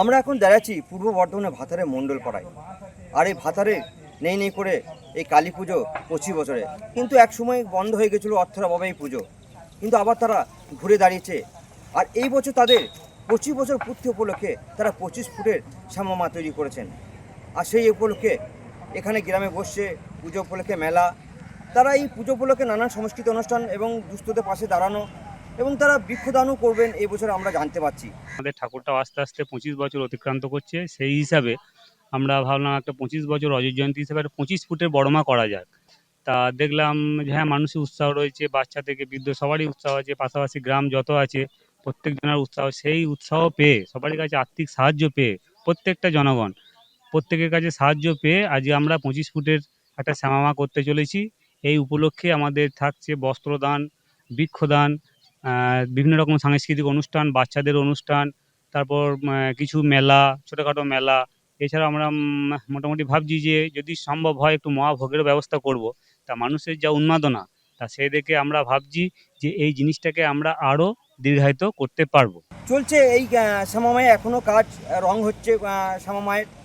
আমরা এখন দাঁড়াচ্ছি পূর্ব বর্ধমানের ভাতারে মণ্ডল পাড়ায়। আর এই ভাতারে নেই নেই করে এই কালী পুজো পঁচিশ বছরে। কিন্তু এক সময় বন্ধ হয়ে গেছিল অর্থের অভাবে এই পুজো। কিন্তু আবার তারা ঘুরে দাঁড়িয়েছে। আর এই বছর তাদের পঁচিশ বছর পূর্তি উপলক্ষে তারা পঁচিশ ফুটের শ্যামামা তৈরি করেছেন। আর সেই উপলক্ষে এখানে গ্রামে বসছে পুজো উপলক্ষে মেলা। তারা এই পুজো উপলক্ষে নানান সংস্কৃতি অনুষ্ঠান এবং দুস্থদের পাশে দাঁড়ানো এবং তারা বৃক্ষদানও করবেন, এই বছর আমরা জানতে পারছি। আমাদের ঠাকুরটাও আস্তে আস্তে পঁচিশ বছর অতিক্রান্ত করছে, সেই হিসাবে আমরা ভাবলাম একটা পঁচিশ বছর অজয় জয়ন্তী হিসাবে একটা পঁচিশ ফুটের বড়মা করা যাক। তা দেখলাম যে হ্যাঁ মানুষের উৎসাহ রয়েছে, বাচ্চা থেকে বৃদ্ধ সবারই উৎসাহ আছে, পাশাপাশি গ্রাম যত আছে, প্রত্যেকজনের উৎসাহ, সেই উৎসাহ পেয়ে, সবারই কাছে আর্থিক সাহায্য পেয়ে, প্রত্যেকটা জনগণ, প্রত্যেকের কাছে সাহায্য পেয়ে আজকে আমরা পঁচিশ ফুটের একটা শ্যামামা করতে চলেছি। এই উপলক্ষে আমাদের থাকছে বস্ত্রদান, বৃক্ষদান বিভিন্ন রকম সাংস্কৃতিক অনুষ্ঠান, বাচ্চাদের অনুষ্ঠান, তারপর কিছু মেলা, ছোটোখাটো মেলা। এছাড়া আমরা মোটামুটি ভাবছি যে যদি সম্ভব হয় একটু মহাভোগের ব্যবস্থা করব। তা মানুষের যা উন্মাদনা, তা সেই দেখে আমরা ভাবছি যে এই জিনিসটাকে আমরা আরও দীর্ঘায়িত করতে পারব। চলছে এই শ্যামামায় এখনও কাজ রং হচ্ছে শ্যামামায়ের